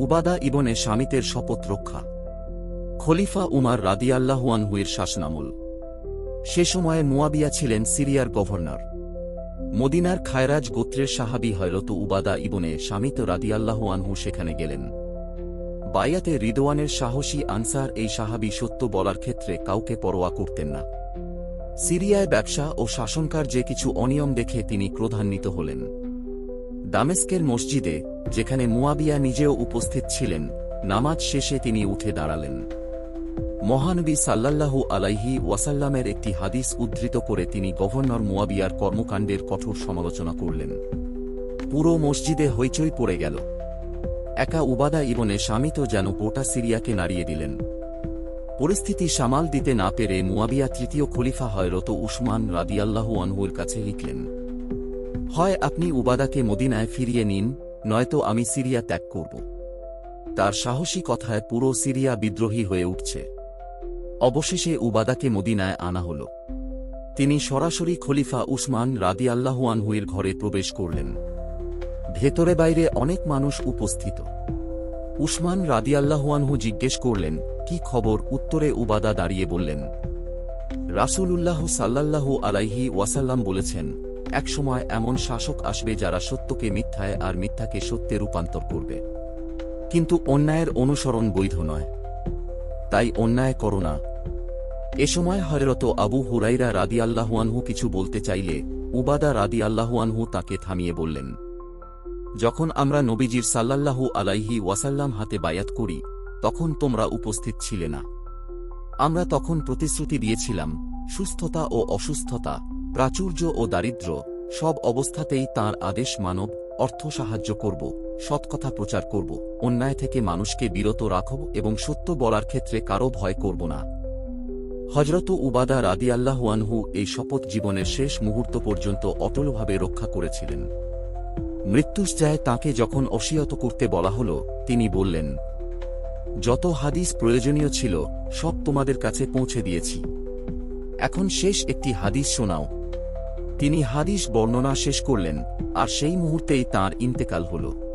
উবাদা ইবনে স্বামিতের শপথ রক্ষা। খলিফা উমার রাদিয়াল্লাহুয়ানহুয়ের শাসনামল। সে সময়ে মুয়াবিয়া ছিলেন সিরিয়ার গভর্নর। মদিনার খায়রাজ গোত্রের সাহাবি হয়রত উবাদা ইবনে স্বামিত রাদিয়াল্লাহু আনহু সেখানে গেলেন। বায়াতে রিদওয়ানের সাহসী আনসার এই সাহাবি সত্য বলার ক্ষেত্রে কাউকে পরোয়া করতেন না। সিরিয়ায় ব্যবসা ও শাসনকার যে কিছু অনিয়ম দেখে তিনি ক্রোধান্বিত হলেন। দামেস্কের মসজিদে যেখানে মুয়াবিয়া নিজেও উপস্থিত ছিলেন, নামাজ শেষে তিনি উঠে দাঁড়ালেন। মহানবী সাল্লাল্লাহু আলাইহি ওয়াসাল্লামের একটি হাদিস উদ্ধৃত করে তিনি গভর্নর মুয়াবিয়ার কর্মকাণ্ডের কঠোর সমালোচনা করলেন। পুরো মসজিদে হইচই পড়ে গেল। একা উবাদা ইবনে স্বামী তো যেন গোটা সিরিয়াকে নাড়িয়ে দিলেন। পরিস্থিতি সামাল দিতে না পেরে মুয়াবিয়া তৃতীয় খলিফা হয়রত উসমান রাদিয়াল্লাহু আনহুর কাছে লিখলেন, হয় আপনি উবাদাকে মদিনায় ফিরিয়ে নিন নয়তো আমি সিরিয়া ত্যাগ করব। তার সাহসী কথায় পুরো সিরিয়া বিদ্রোহী হয়ে উঠছে। অবশেষে উবাদাকে মদিনায় আনা হল। তিনি সরাসরি খলিফা উসমান রাদি আনহুয়ের ঘরে প্রবেশ করলেন। ভেতরে বাইরে অনেক মানুষ উপস্থিত। উসমান রাদি আল্লাহুয়ানহু জিজ্ঞেস করলেন, কি খবর? উত্তরে উবাদা দাঁড়িয়ে বললেন, রাসূলুল্লাহ সাল্লাল্লাহু আলাইহি ওয়াসাল্লাম বলেছেন একসময় এমন শাসক আসবে যারা সত্যকে মিথ্যায় আর মিথ্যাকে সত্যে রূপান্তর করবে। কিন্তু অন্যায়ের অনুসরণ বৈধ নয়। তাই অন্যায় করো না। এ সময় হরেরত আবু হুরাইরা রাদি আল্লাহুয়ানহু কিছু বলতে চাইলে উবাদা রাদি আল্লাহুয়ানহু তাকে থামিয়ে বললেন, যখন আমরা নবীজির সাল্লাল্লাহু আলাইহি ওয়াসাল্লাম হাতে বায়াত করি, তখন তোমরা উপস্থিত ছিলে না। আমরা তখন প্রতিশ্রুতি দিয়েছিলাম, সুস্থতা ও অসুস্থতা প্রাচুর্য ও দারিদ্র্য সব অবস্থাতেই তার আদেশ মানব, অর্থ সাহায্য করব সৎকথা প্রচার করব, অন্যায় থেকে মানুষকে বিরত রাখব এবং সত্য বলার ক্ষেত্রে কারও ভয় করব না। হজরত উবাদা রাদি আল্লাহুয়ানহু এই শপথ জীবনের শেষ মুহূর্ত পর্যন্ত অটলভাবে রক্ষা করেছিলেন। মৃত্যুঞ্জয় তাকে যখন অসিয়ত করতে বলা হল, তিনি বললেন, যত হাদিস প্রয়োজনীয় ছিল, সব তোমাদের কাছে পৌঁছে দিয়েছি। এখন শেষ একটি হাদিস শোনাও। তিনি হাদিস বর্ণনা শেষ করলেন আর সেই মুহূর্তেই তার ইন্তেকাল হল।